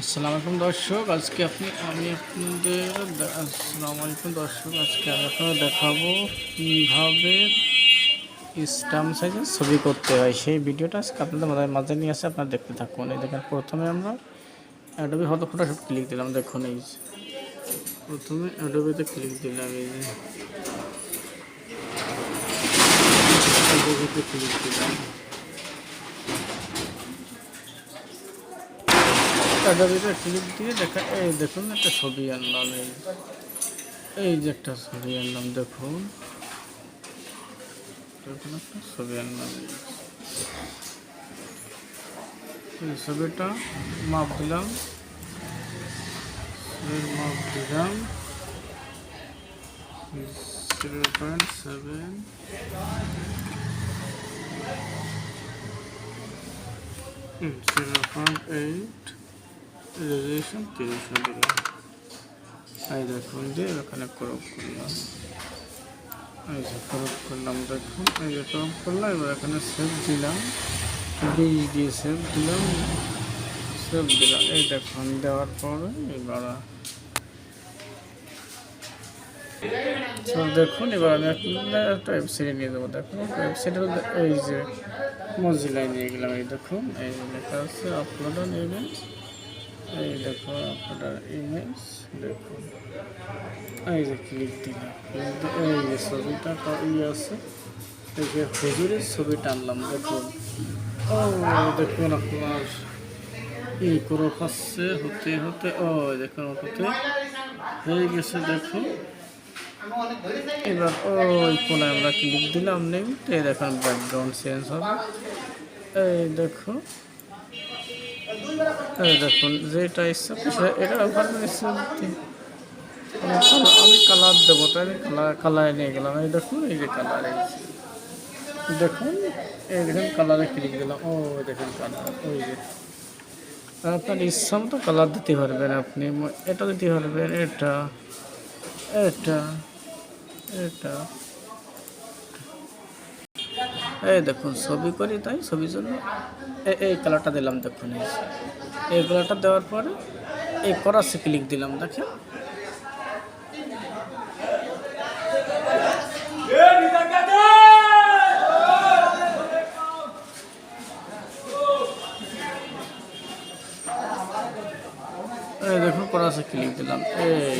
আসসালামু আলাইকুম দর্শক, আজকে আপনি, আমি আপনাদের, আসসালামু আলাইকুম দর্শক, আজকে আমি আপনাদের দেখাবো কীভাবে স্টাম্প সাইজের ছবি করতে হয়। সেই ভিডিওটা আজকে আপনাদের মাঝে মাঝে নিয়ে আসে আপনারা দেখতে থাকুন। এই দেখেন, প্রথমে আমরা অ্যাডোবি হয়তো ফটোশপ ক্লিক দিলাম, দেখুন এই। প্রথমে অ্যাডোবিতে ক্লিক দিলাম, এই যে। ক্লিক দিলাম। অ্যাডোবিতে ক্লিক দিয়ে দেখা, এই দেখুন একটা ছবি আনলাম, এই এই যে একটা ছবি আনলাম, দেখুন। দেখুন একটা ছবি আনলাম। এই। ছবিটা মাপ দিলাম। মাপ দিলাম। Zero point seven. Zero point eight. Resolution তিরিশে দিলাম এই দেখুন দিয়ে এখানে ক্রপ করলাম এই যে ক্রপ করলাম দেখুন এই যে ক্রপ করলাম এবার এখানে সেভ দিলাম বীজ দিয়ে সেভ দিলাম সেভ দিলাম এই দেখুন দেওয়ার পরে এবার দেখুন এবার আমি একটা ওয়েবসাইটে নিয়ে দেবো দেখুন ওয়েবসাইটের এই যে মজিলায় নিয়ে গেলাম এই দেখুন এই লেখা আছে আপলোড ইমেজ এই দেখো আপনার ইমেজ দেখুন এই যে ক্লিক দিলাম। এই যে ছবিটা ইয়ে আছে। এই যে হুজুরের ছবিটা আনলাম দেখুন। ও, দেখুন আপনার। ই করে পাচ্ছে হতে হতে, ও দেখুন হতে। হয়ে গেছে, দেখুন। এবার ওই কোনায় আমরা ক্লিক দিলাম নেই এই দেখুন ব্যাকগ্রাউন্ড চেঞ্জ হবে। এই দেখো এই দেখুন, যেটা ইচ্ছা সে এটা ইচ্ছা আমি কালার দেবো, তাই আমি কালার, কালারে নিয়ে গেলাম। এই দেখুন, এই যে কালার। দেখুন, এই দেখুন, কালারে ক্লিক দিলাম। ও দেখুন কালার, ওই যে। আপনার ইচ্ছা মতো কালার দিতে পারবেন আপনি। এটা দিতে পারবেন, এটা এটা এটা। এই দেখুন, ছবি করি তাই, ছবির জন্য। এই কালারটা দিলাম, দেখুন, এই এই কালারটা দেওয়ার পরে এই করাসে ক্লিক দিলাম, দেখেন। এই দেখুন করাসে ক্লিক দিলাম, এই।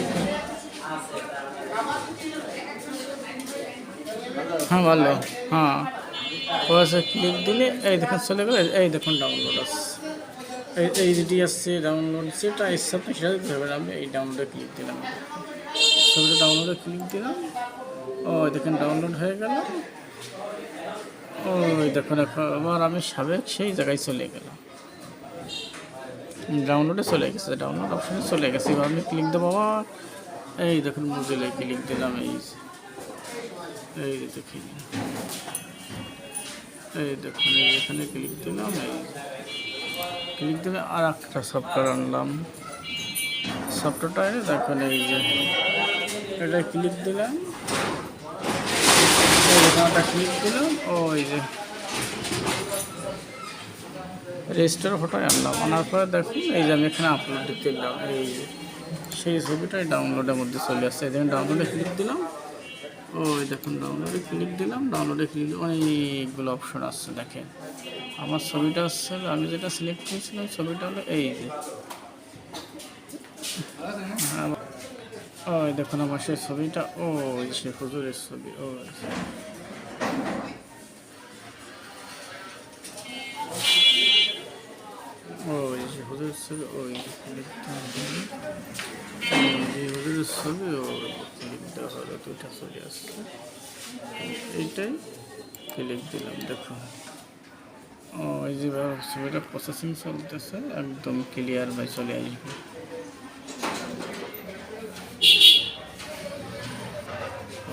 হ্যাঁ ভালো হ্যাঁ। করাসে ক্লিক দিলে, এই দেখুন চলে গেলে, এই দেখুন ডাউনলোড আসছে এই এই যেটি আসছে ডাউনলোড সেটা ইচ্ছা আপনি সেটা দিতে হবে। আমি এই ডাউনলোডে ক্লিক দিলাম। ছবিটা ডাউনলোডে ক্লিক দিলাম। ও দেখুন ডাউনলোড হয়ে গেল। ওই দেখুন, এখন আবার আমি সাবেক সেই জায়গায় চলে গেলাম। ডাউনলোডে চলে গেছে ডাউনলোড অপশনে চলে গেছে। এবার আমি ক্লিক দেবো আবার। এই দেখুন মুজিলায় ক্লিক দিলাম, এই। এই যে দেখুন। এই দেখুন, এখানে ক্লিক দিলাম এই ক্লিক দিলে আর একটা সফটওয়্যার আনলাম। সফটওয়্যারটা এনে দেখুন এই যে, এটা ক্লিক দিলাম। এখানটা ক্লিক দিলাম ওই যে রেজিস্টার ফটো আনলাম। আনার পরে দেখুন, এই যে আমি এখানে আপলোড দিলাম এই সেই ছবিটাই ডাউনলোডের মধ্যে চলে আসছে। এই ডাউনলোডে ক্লিক দিলাম। ওই দেখুন ডাউনলোডে ক্লিক দিলাম ডাউনলোডে ক্লিক অনেকগুলো অপশন আসছে, দেখেন। আমার ছবিটা আসছে, আমি যেটা সিলেক্ট করেছিলাম, ছবিটা হলো এই যে। ওই দেখুন, আমার সেই ছবিটা ও সে হুজুরের ছবি ও ওই ওই দুইটা ছবি আসছে এইটাই ক্লিক দিলাম দেখুন ও এই যে ছবিটা প্রসেসিং চলতেছে একদম ক্লিয়ার ভাই চলে আসবে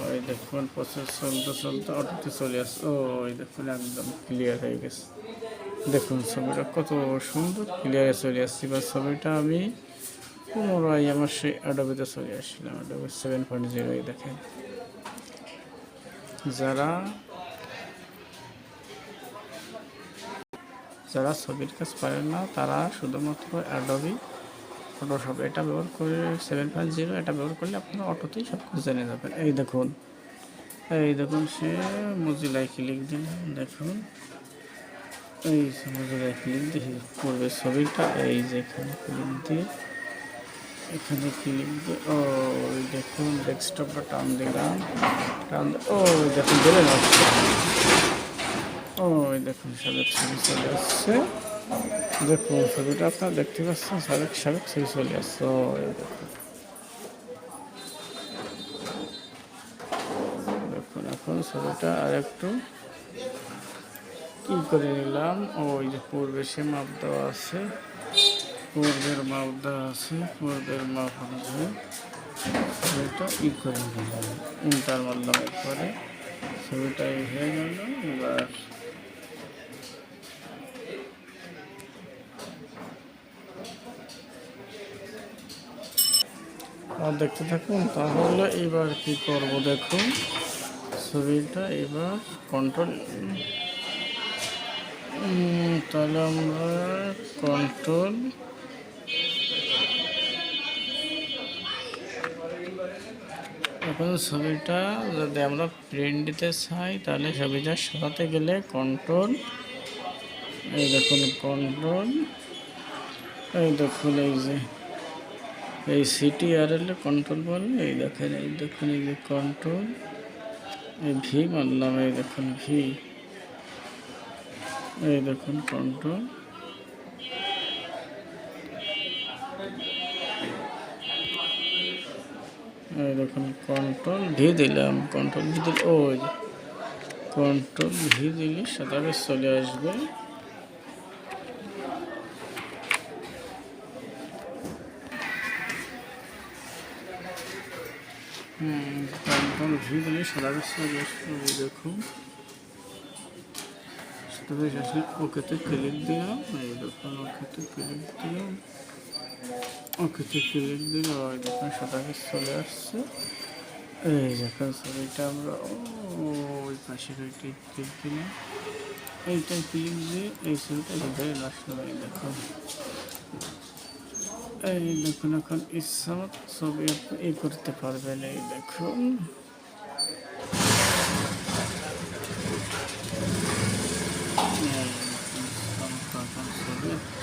ওই দেখুন প্রসেস চলতে চলতে অটোতে চলে আসছে ওই দেখুন একদম ক্লিয়ার হয়ে গেছে দেখুন ছবিটা কত সুন্দর ক্লিয়ারে চলে আসছি বা ছবিটা আমি পুনরায় আমার সেই অ্যাডোবিতে চলে আসছিলাম অ্যাডোবি সেভেন পয়েন্ট জিরো দেখেন। যারা যারা ছবির কাজ পারেন না, তারা শুধুমাত্র অ্যাডোবি ফটোশপ এটা ব্যবহার করে সেভেন পয়েন্ট জিরো এটা ব্যবহার করলে আপনারা অটোতেই সব কিছু জেনে যাবেন। এই দেখুন এই দেখুন সে মজিলায় ক্লিক দিলাম দেখুন। এই মজিলায় ক্লিক দিয়ে পূর্বে ছবিটা। এই যে এখানে ক্লিক দিয়ে, এখানে ক্লিক দিয়ে, ও দেখুন ডেস্কটপটা টান দিলাম। টান ও দেখুন বেড়ে যাচ্ছে। ও দেখুন সাবেক ছবি চলে আসছে। দেখুন ছবিটা আপনারা দেখতে পাচ্ছেন, সাবেক সাবেক ছবি চলে আসছে। ও দেখুন দেখুন, এখন ছবিটা আর একটু কি করে নিলাম। ওই যে পূর্বে সে মাপ দেওয়া আছে। পূর্বের মাপ দেওয়া আছে। পূর্বের মাপ অনুযায়ী ছবিটা ই করে নিলাম। ইন্টার মারলাম এরপরে ছবিটা হয়ে গেল। এবার আর দেখতে থাকুন, তাহলে এবার কি করব দেখুন। ছবিটা এবার কন্ট্রোল তাহলে আমরা কন্ট্রোল। এখন ছবিটা যদি আমরা প্রিন্ট দিতে চাই, তাহলে ছবিটা সাজাতে গেলে কন্ট্রোল এই দেখুন কন্ট্রোল এই দেখুন এই যে, এই সিটি আর এল কন্ট্রোল বলে, এই দেখেন, এই দেখুন এই যে কন্ট্রোল এই ভি মারলাম এই দেখুন ভি এই দেখুন কন্ট্রোল এই দেখুন কন্ট্রোল ভি দিলাম। কন্ট্রোল ভি দিলে ওই কন্ট্রোল ভি দিলে সাঁতারে চলে আসবে। হুম কন্ট্রোল ভি দিলে সাঁতারে চলে আসবে দেখুন। সাঁতারে আসলে ওকেতে ক্লিক দিলাম এই দেখুন ওকেতে ক্লিক দিলাম ওকেতে ক্লিক দিলে ওই দেখুন সাঁতারে চলে আসছে এই দেখুন ছবিটা আমরা ও ওই পাশে ওইটাই ক্লিক দিলাম এইটাই ক্লিক দিয়ে এই ছবিটা ধরে আসলো এই দেখুন এই দেখুন এখন ইচ্ছা মতো ছবি আপনি এই করতে পারবেন এই দেখুন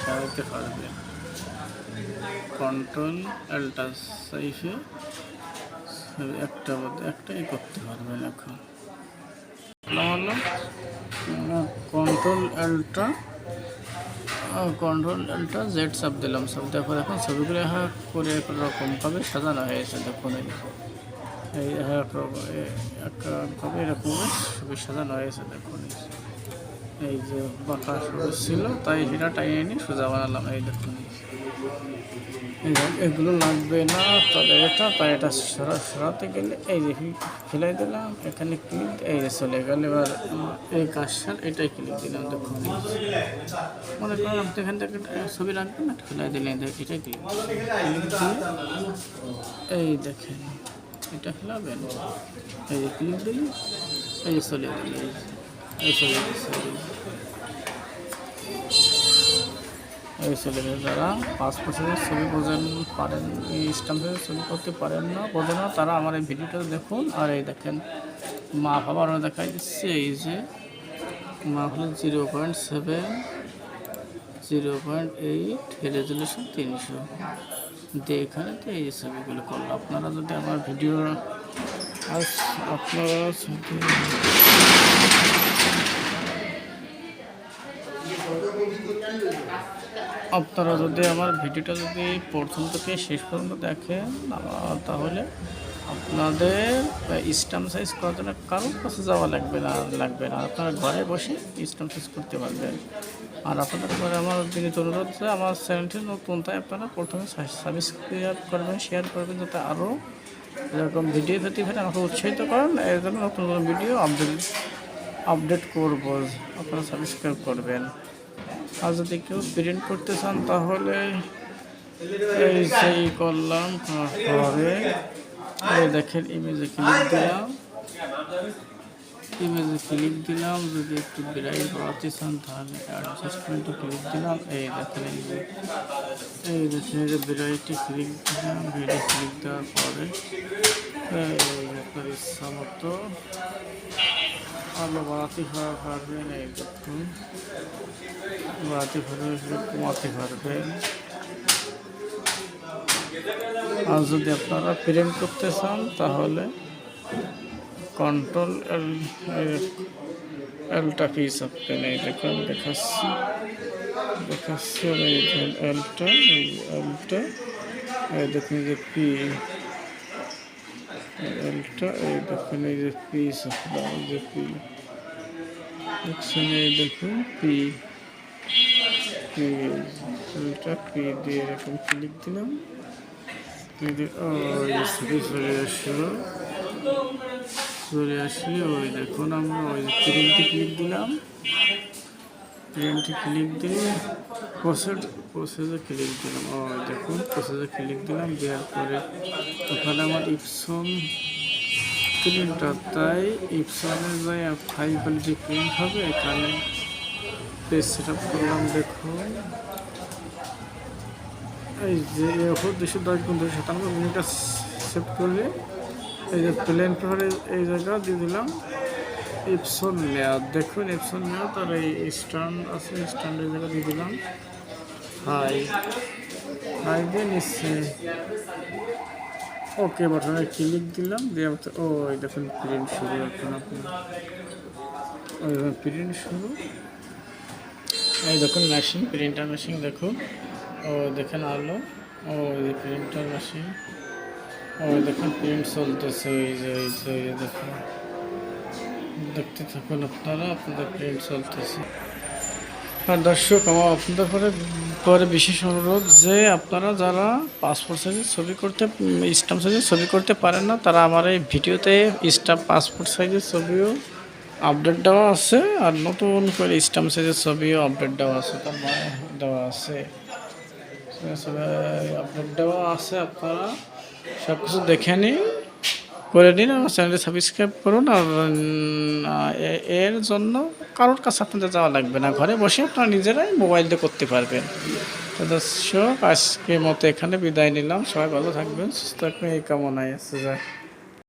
সারাতে পারবেন কন্ট্রোল অ্যাল্টা সাইফে একটা মধ্যে একটাই করতে পারবেন এখন। হলো। Control alt control alt Z sub দিলাম। সব দেখো এখন ছবিগুলো হ্যাঁ করে এরকমভাবে সাজানো হয়েছে দেখুন এই একরকম একভাবে এরকম ছবি সাজানো হয়েছে দেখুন এই। যে ছবি ছিল তাই সেটা টাইনে নিয়ে সোজা বানালাম, এই দেখুন। এগুলো লাগবে না, তবে এটা, তাই এটা সরা, সরাতে গেলে এই যে ফেলাই দিলাম, এখানে ক্লিক এই যে চলে গেল। এবার এই কাজটা, এটাই ক্লিক দিলাম, দেখুন। মনে করেন আপনি এখান থেকে ছবি রাখবেন না, ফেলাই দিলেন এটাই ক্লিক এই দেখেন, এটা ফেলাবেন। এই যে ক্লিক দিলে এই চলে গেল। এই গেছে যারা পাঁচ ছবি বোঝেন, পারেন, এই স্টাম্পের ছবি করতে পারেন না বোঝেন না, তারা আমার এই ভিডিওটা দেখুন। আর এই দেখেন মাপ আবার দেখাই দিচ্ছে, এই যে মাপ হলো zero point seven, zero point eight resolution তিনশো। দিয়ে তো এই ছবিগুলো করল। আপনারা যদি আমার ভিডিও আপনারা আপনারা যদি আমার ভিডিওটা যদি প্রথম থেকে শেষ পর্যন্ত দেখেন তাহলে আপনাদের স্টাম্প সাইজ করার জন্য কারোর কাছে যাওয়া লাগবে না লাগবে না। আপনারা ঘরে বসে স্টাম্প সাইজ করতে পারবেন। আর আপনাদের ঘরে আমার বিনীত অনুরোধ যে আমার চ্যানেলটি নতুন, তাই আপনারা প্রথমে সাবস্ক্রাইব করবেন শেয়ার করবেন, যাতে আরও এরকম ভিডিও পেতে পেতে আমাকে উৎসাহিত করেন। এর জন্য নতুন নতুন ভিডিও আপডেট আপডেট করব। আপনারা সাবস্ক্রাইব করবেন। আর যদি কেউ প্রিন্ট করতে চান, তাহলে এই সেই করলাম তারপরে দেখেন ইমেজে ক্লিক দিলাম। ইমেজে ক্লিক দিলাম। যদি একটু ব্রাইট বাড়াতে চান, তাহলে অ্যাডজাস্টমেন্টে ক্লিক দিলাম। এই দেখেন এই দেখেন যে ব্রাইটে ক্লিক দিলাম। ভিডিও ক্লিক দেওয়ার পরে এই ইচ্ছা মতো আলো বাড়াতে পারা পারবেন এই দেখুন। বাড়াতে পারবেন কমাতে পারবেন আর যদি আপনারা প্রিন্ট করতে চান, তাহলে কন্ট্রোল এল এলটা পিস আপনি এই দেখুন, দেখাচ্ছি। দেখাচ্ছি আমি এলটা এই এলটা এই দেখুন যে পি এলটা এই দেখুন, এই যে পিস এই যে পি দেখুন পি পি এলটা পি দিয়ে এরকম ক্লিক দিলাম? চলে আসলো। চলে আসলে ওই দেখুন আমরা ওই প্রিন্টে ক্লিক দিলাম। প্রিন্টে ক্লিক দিয়ে প্রসেস প্রসেসে ক্লিক দিলাম। ওই দেখুন প্রসেসে ক্লিক দিলাম, দেওয়ার পরে ওখানে আমার ইপসন প্রিন্টার তাই ইপসনে যাই হাই কোয়ালিটি প্রিন্ট হবে, এখানে পেজ সেট আপ করলাম দেখুন এই যে দুশো দশ গুণ দুশো সাতান্ন মিনিটটা সেভ করলে, এই যে প্লেন পেপারে এই জায়গা দিয়ে দিলাম। ইপসন লেয়ার দেখুন ইপসন লেয়ার তার এই স্ট্যান্ড আছে স্ট্যান্ডের জায়গা দিয়ে দিলাম। হাই হাই দিয়ে নিচ্ছে ওকে বাটনে ক্লিক দিলাম, দিয়ে ও দেখুন প্রিন্ট শুরু এখন আপনি ওই প্রিন্ট শুরু। এই দেখুন মেশিন প্রিন্টার মেশিন দেখুন। ও, দেখেন আলো। ও, এই প্রিন্টার মেশিন ও, দেখুন প্রিন্ট চলতেছে ওই যে ওই যে ওই দেখুন। দেখতে থাকুন আপনারা, আপনাদের প্রিন্ট চলতেছে। আর দর্শক, আমার আপনাদের পরে পরে বিশেষ অনুরোধ যে আপনারা যারা পাসপোর্ট সাইজের ছবি করতে স্টাম্প সাইজের ছবি করতে পারেন না, তারা আমার এই ভিডিওতে স্টাম্প পাসপোর্ট সাইজের ছবিও আপডেট দেওয়া আছে আর নতুন করে স্টাম্প সাইজের ছবিও আপডেট দেওয়া আছে, তার মানে দেওয়া আছে। আপডেট দেওয়া আছে আপনারা সব কিছু দেখে নিন, করে দিন আমার চ্যানেলটি সাবস্ক্রাইব করুন আর এর জন্য কারোর কাছে আপনাদের যাওয়া লাগবে না। ঘরে বসে আপনারা নিজেরাই মোবাইল দিয়ে করতে পারবেন। তো দর্শক, আজকের মতো এখানে বিদায় নিলাম। সবাই ভালো থাকবেন, সুস্থ থাকবেন, এই কামনায়। আছে যায়